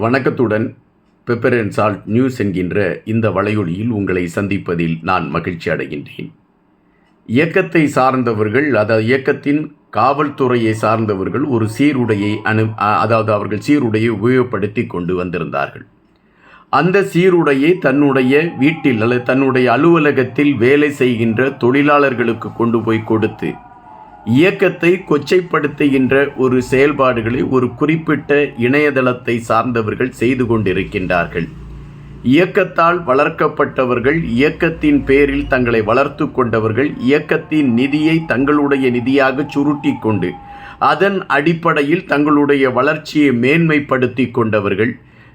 வணக்கத்துடன் pepper and salt news என்கின்ற இந்த வலையொலியில் உங்களை சந்திப்பதில் நான் மகிழ்ச்சி அடைகின்றேன். இயக்கத்தை சார்ந்தவர்கள் அதாவது இயக்கத்தின் காவல்துறையை சார்ந்தவர்கள் ஒரு சீருடையை அனு அதாவது அவர்கள் சீருடையை உபயோகப்படுத்தி கொண்டு வந்திருந்தார்கள். அந்த சீருடையை தன்னுடைய வீட்டில் அல்லது தன்னுடைய அலுவலகத்தில் வேலை செய்கின்ற தொழிலாளர்களுக்கு கொண்டு போய் கொடுத்து இயக்கத்தை கொச்சைப்படுத்துகின்ற ஒரு செயல்பாடுகளை ஒரு குறிப்பிட்ட இணையதளத்தை சார்ந்தவர்கள் செய்து கொண்டிருக்கின்றார்கள். இயக்கத்தால் வளர்க்கப்பட்டவர்கள் இயக்கத்தின் பேரில் தங்களை வளர்த்து கொண்டவர்கள் இயக்கத்தின் நிதியை தங்களுடைய நிதியாக சுருட்டி கொண்டு அதன் அடிப்படையில் தங்களுடைய வளர்ச்சியை மேன்மைப்படுத்தி கொண்டவர்கள்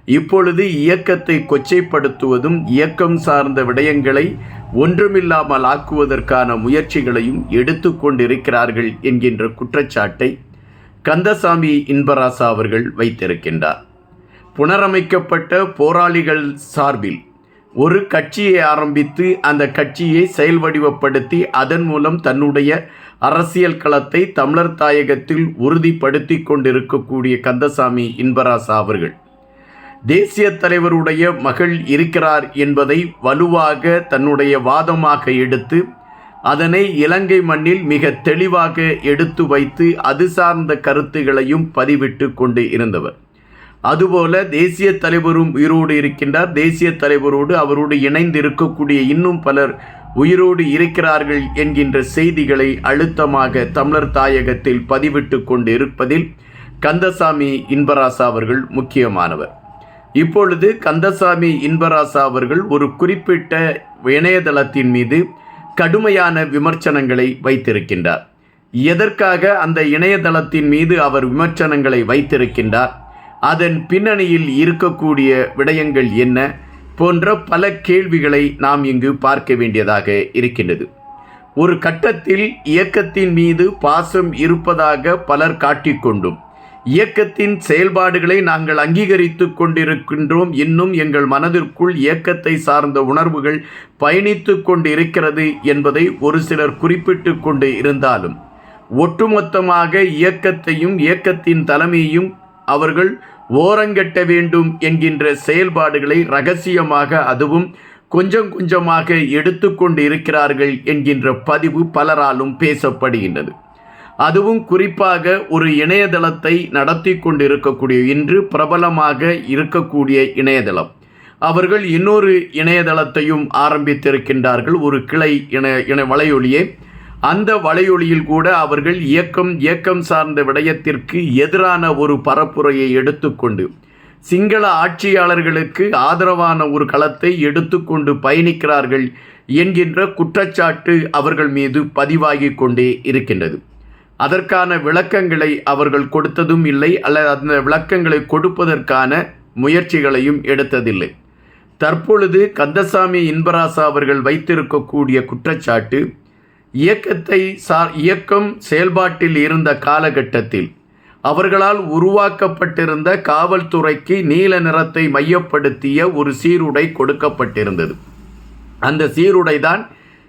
இப்பொழுது இயக்கத்தை கொச்சைப்படுத்துவதும் இயக்கம் சார்ந்த விடயங்களை ஒன்றுமில்லாமல் ஆக்குவதற்கான முயற்சிகளையும் எடுத்துக்கொண்டிருக்கிறார்கள் என்கின்ற குற்றச்சாட்டை கந்தசாமி இன்பராசா அவர்கள் வைத்திருக்கின்றார். புனரமைக்கப்பட்ட போராளிகள் சார்பில் ஒரு கட்சியை ஆரம்பித்து அந்த கட்சியை செயல்வடிவப்படுத்தி அதன் மூலம் தன்னுடைய அரசியல் களத்தை தமிழர் தாயகத்தில் உறுதிப்படுத்தி கொண்டிருக்கக்கூடிய கந்தசாமி இன்பராசா அவர்கள் தேசிய தலைவருடைய மகள் இருக்கிறார் என்பதை வலுவாக தன்னுடைய வாதமாக எடுத்து அதனை இலங்கை மண்ணில் மிக தெளிவாக எடுத்து வைத்து அது சார்ந்த கருத்துகளையும் பதிவிட்டு கொண்டு இருந்தவர். அதுபோல தேசிய தலைவரும் உயிரோடு இருக்கின்றார். தேசிய தலைவரோடு அவரோடு இணைந்து இருக்கக்கூடிய இன்னும் பலர் உயிரோடு இருக்கிறார்கள் என்கின்ற செய்திகளை அழுத்தமாக தமிழர் தாயகத்தில் பதிவிட்டு கொண்டு இருப்பதில் கந்தசாமி இன்பராசா அவர்கள் முக்கியமானவர். இப்பொழுது கந்தசாமி இன்பராசா அவர்கள் ஒரு குறிப்பிட்ட இணையதளத்தின் மீது கடுமையான விமர்சனங்களை வைத்திருக்கின்றார். எதற்காக அந்த இணையதளத்தின் மீது அவர் விமர்சனங்களை வைத்திருக்கின்றார்? அதன் பின்னணியில் இருக்கக்கூடிய விடயங்கள் என்ன? போன்ற பல கேள்விகளை நாம் இங்கு பார்க்க வேண்டியதாக இருக்கின்றது. ஒரு கட்டத்தில் இயக்கத்தின் மீது பாசம் இருப்பதாக பலர் காட்டிக்கொண்டும் இயக்கத்தின் செயல்பாடுகளை நாங்கள் அங்கீகரித்து கொண்டிருக்கின்றோம். இன்னும் எங்கள் மனதிற்குள் இயக்கத்தை சார்ந்த உணர்வுகள் பயணித்து கொண்டிருக்கிறது என்பதை ஒரு சிலர் குறிப்பிட்டு கொண்டு இருந்தாலும் ஒட்டுமொத்தமாக இயக்கத்தையும் இயக்கத்தின் தலைமையையும் அவர்கள் ஓரங்கட்ட வேண்டும் என்கின்ற செயல்பாடுகளை ரகசியமாக அதுவும் கொஞ்சம் கொஞ்சமாக எடுத்துக்கொண்டு இருக்கிறார்கள் என்கின்ற பதிவு பலராலும் பேசப்படுகின்றது. அதுவும் குறிப்பாக ஒரு இணையதளத்தை நடத்தி கொண்டிருக்கக்கூடிய இன்று பிரபலமாக இருக்கக்கூடிய இணையதளம். அவர்கள் இன்னொரு இணையதளத்தையும் ஆரம்பித்திருக்கின்றார்கள் ஒரு கிளை இணை இணை வலையொலியை. அந்த வலையொலியில் கூட அவர்கள் இயக்கம் இயக்கம் சார்ந்த விடயத்திற்கு எதிரான ஒரு பரப்புரையை எடுத்துக்கொண்டு சிங்கள ஆட்சியாளர்களுக்கு ஆதரவான ஒரு களத்தை எடுத்துக்கொண்டு பயணிக்கிறார்கள் என்கின்ற குற்றச்சாட்டு அவர்கள் மீது பதிவாகி கொண்டே இருக்கின்றது. அதற்கான விளக்கங்களை அவர்கள் கொடுத்ததும் இல்லை அல்லது அந்த விளக்கங்களை கொடுப்பதற்கான முயற்சிகளையும் எடுத்ததில்லை. தற்பொழுது கந்தசாமி இன்பராசா அவர்கள் வைத்திருக்கக்கூடிய குற்றச்சாட்டு இயக்கத்தை சார் இயக்கம் செயல்பாட்டில் இருந்த காலகட்டத்தில் அவர்களால் உருவாக்கப்பட்டிருந்த காவல்துறைக்கு நீல நிறத்தை மையப்படுத்திய ஒரு சீருடை கொடுக்கப்பட்டிருந்தது. அந்த சீருடை தான்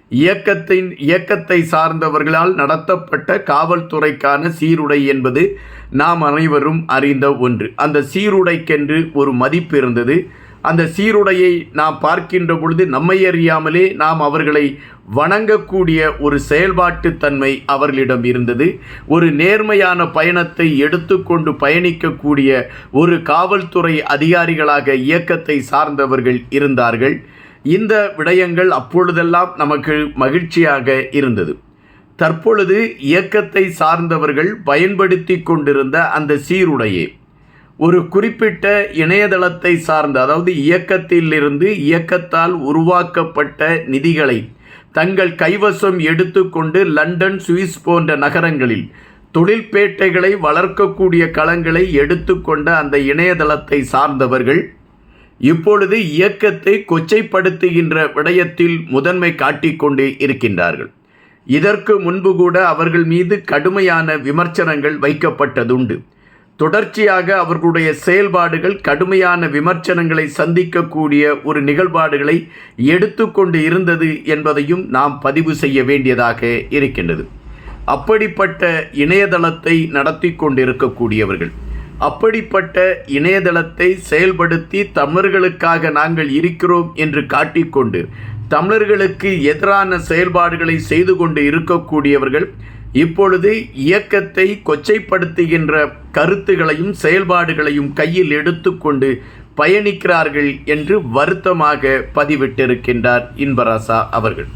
இயக்கத்தின் இயக்கத்தை சார்ந்தவர்களால் நடத்தப்பட்ட காவல்துறைக்கான சீருடை என்பது நாம் அனைவரும் அறிந்த ஒன்று. அந்த சீருடைக்கென்று ஒரு மதிப்பு இருந்தது. அந்த சீருடையை நாம் பார்க்கின்ற பொழுது நம்மை அறியாமலே நாம் அவர்களை வணங்கக்கூடிய ஒரு செயல்பாட்டு தன்மை அவர்களிடம் இருந்தது. ஒரு நேர்மையான பயணத்தை எடுத்துக்கொண்டு பயணிக்கக்கூடிய ஒரு காவல்துறை அதிகாரிகளாக இயக்கத்தை சார்ந்தவர்கள் இருந்தார்கள். இந்த விடயங்கள் அப்பொழுதெல்லாம் நமக்கு மகிழ்ச்சியாக இருந்தது. தற்பொழுது இயக்கத்தை சார்ந்தவர்கள் பயன்படுத்தி கொண்டிருந்த அந்த சீருடையே ஒரு குறிப்பிட்ட இணையதளத்தை சார்ந்த அதாவது இயக்கத்திலிருந்து இயக்கத்தால் உருவாக்கப்பட்ட நிதிகளை தங்கள் கைவசம் எடுத்துக்கொண்டு லண்டன் சுவிஸ் போன்ற நகரங்களில் தொழில்பேட்டைகளை வளர்க்கக்கூடிய களங்களை எடுத்துக்கொண்ட அந்த இணையதளத்தை சார்ந்தவர்கள் இப்பொழுது இயக்கத்தை கொச்சைப்படுத்துகின்ற விடயத்தில் முதன்மை காட்டிக்கொண்டே இருக்கின்றார்கள். இதற்கு முன்பு கூட அவர்கள் மீது கடுமையான விமர்சனங்கள் வைக்கப்பட்டதுண்டு. தொடர்ச்சியாக அவர்களுடைய செயல்பாடுகள் கடுமையான விமர்சனங்களை சந்திக்கக்கூடிய ஒரு நிகழ்பாடுகளை எடுத்துக்கொண்டு இருந்தது என்பதையும் நாம் பதிவு செய்ய வேண்டியதாக இருக்கின்றது. அப்படிப்பட்ட இணையதளத்தை நடத்தி கொண்டிருக்கக்கூடியவர்கள் அப்படிப்பட்ட இணையதளத்தை செயல்படுத்தி தமிழர்களுக்காக நாங்கள் இருக்கிறோம் என்று காட்டிக்கொண்டு தமிழர்களுக்கு எதிரான செயல்பாடுகளை செய்து கொண்டு இருக்கக்கூடியவர்கள் இப்பொழுது இயக்கத்தை கொச்சைப்படுத்துகின்ற கருத்துகளையும் செயல்பாடுகளையும் கையில் எடுத்துக்கொண்டு பயணிக்கிறார்கள் என்று வருத்தமாக பதிவிட்டிருக்கின்றார் இன்பராசா அவர்கள்.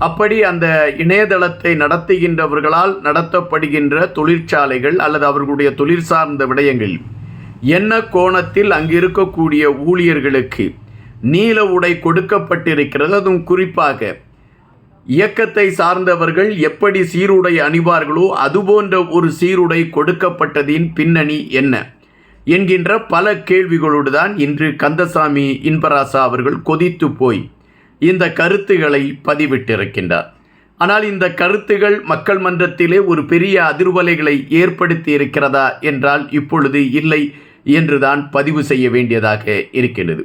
அப்படி அந்த இணையதளத்தை நடத்துகின்றவர்களால் நடத்தப்படுகின்ற தொழிற்சாலைகள் அல்லது அவர்களுடைய தொழில் சார்ந்த விடயங்கள் என்ன கோணத்தில் அங்கு இருக்கக்கூடிய ஊழியர்களுக்கு நீல உடை கொடுக்கப்பட்டிருக்கிறது. அதுவும் குறிப்பாக இயக்கத்தை சார்ந்தவர்கள் எப்படி சீருடை அணிவார்களோ அதுபோன்ற ஒரு சீருடை கொடுக்கப்பட்டதின் பின்னணி என்ன என்கின்ற பல கேள்விகளோடு தான் இன்று கந்தசாமி இன்பராசா அவர்கள் கொதித்து போய் இந்த கருத்துகளை பதிவிட்டிருக்கின்றார். ஆனால் இந்த கருத்துகள் மக்கள் மன்றத்திலே ஒரு பெரிய அதிர்வலைகளை ஏற்படுத்தி இருக்கிறதா என்றால் இப்பொழுது இல்லை என்றுதான் பதிவு செய்ய வேண்டியதாக இருக்கின்றது.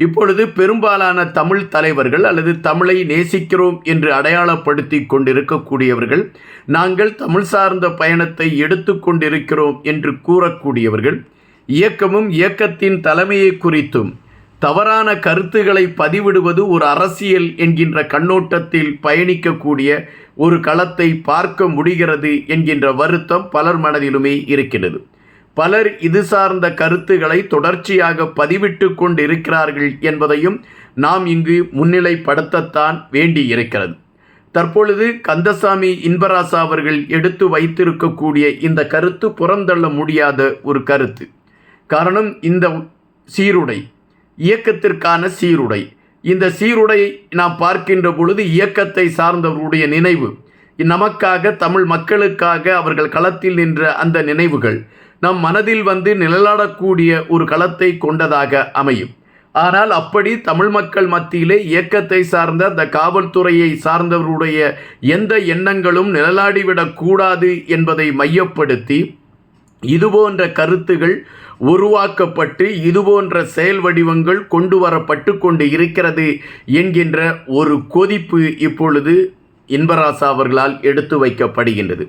இப்பொழுது பெரும்பாலான தமிழ் தலைவர்கள் அல்லது தமிழை நேசிக்கிறோம் என்று அடையாளப்படுத்தி கொண்டிருக்கக்கூடியவர்கள் நாங்கள் தமிழ் சார்ந்த பயணத்தை எடுத்து கொண்டிருக்கிறோம் என்று கூறக்கூடியவர்கள் இயக்கமும் இயக்கத்தின் தலைமையை குறித்தும் தவறான கருத்துக்களை பதிவிடுவது ஒரு அரசியல் என்கின்ற கண்ணோட்டத்தில் பயணிக்கக்கூடிய ஒரு களத்தை பார்க்க முடிகிறது என்கின்ற வருத்தம் பலர் மனதிலுமே இருக்கிறது. பலர் இது சார்ந்த கருத்துக்களை தொடர்ச்சியாக பதிவிட்டு கொண்டிருக்கிறார்கள் என்பதையும் நாம் இங்கு முன்னிலைப்படுத்தத்தான் வேண்டி இருக்கிறது தற்பொழுது கந்தசாமி இன்பராசா அவர்கள் எடுத்து வைத்திருக்கக்கூடிய இந்த கருத்து புறந்தள்ள முடியாத ஒரு கருத்து. காரணம் இந்த சீருடை. இயக்கத்திற்கான சீருடை. இந்த சீருடை நாம் பார்க்கின்ற பொழுது இயக்கத்தை சார்ந்தவர்களுடைய நினைவு. நமக்காக தமிழ் மக்களுக்காக அவர்கள் களத்தில் நின்ற அந்த நினைவுகள் நம் மனதில் வந்து நிழலாடக்கூடிய ஒரு களத்தை கொண்டதாக அமையும். ஆனால் அப்படி தமிழ் மக்கள் மத்தியிலே இயக்கத்தை சார்ந்த அந்த காவல்துறையை சார்ந்தவருடைய எந்த எண்ணங்களும் நிழலாடிவிடக்கூடாது என்பதை மையப்படுத்தி இதுபோன்ற கருத்துகள் உருவாக்கப்பட்டு இதுபோன்ற செயல் வடிவங்கள் கொண்டு வரப்பட்டு கொண்டு இருக்கிறது என்கின்ற ஒரு கொதிப்பு இப்பொழுது இன்பராசா அவர்களால் எடுத்து வைக்கப்படுகின்றது.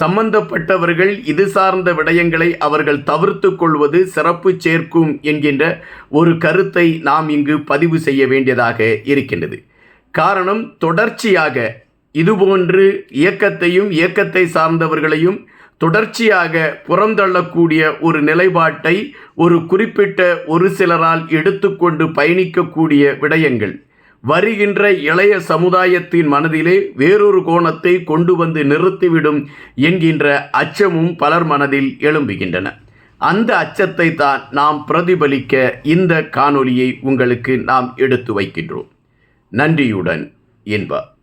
சம்பந்தப்பட்டவர்கள் இது சார்ந்த விடயங்களை அவர்கள் தவிர்த்து கொள்வது சிறப்பு சேர்க்கும் என்கின்ற ஒரு கருத்தை நாம் இங்கு பதிவு செய்ய வேண்டியதாக இருக்கின்றது. காரணம் தொடர்ச்சியாக இதுபோன்று இயக்கத்தையும் இயக்கத்தை சார்ந்தவர்களையும் தொடர்ச்சியாக புறந்தள்ளக்கூடிய ஒரு நிலைப்பாட்டை ஒரு குறிப்பிட்ட ஒரு சிலரால் எடுத்துக்கொண்டு பயணிக்கக்கூடிய விடயங்கள். வருகின்ற இளைய சமுதாயத்தின் மனதிலே வேறொரு கோணத்தை கொண்டு வந்து நிறுத்திவிடும் என்கின்ற அச்சமும் பலர் மனதில் எழும்புகின்றன. அந்த அச்சத்தை தான் நாம் பிரதிபலிக்க இந்த காணொலியை உங்களுக்கு நாம் எடுத்து வைக்கின்றோம். நன்றியுடன் என்பார்.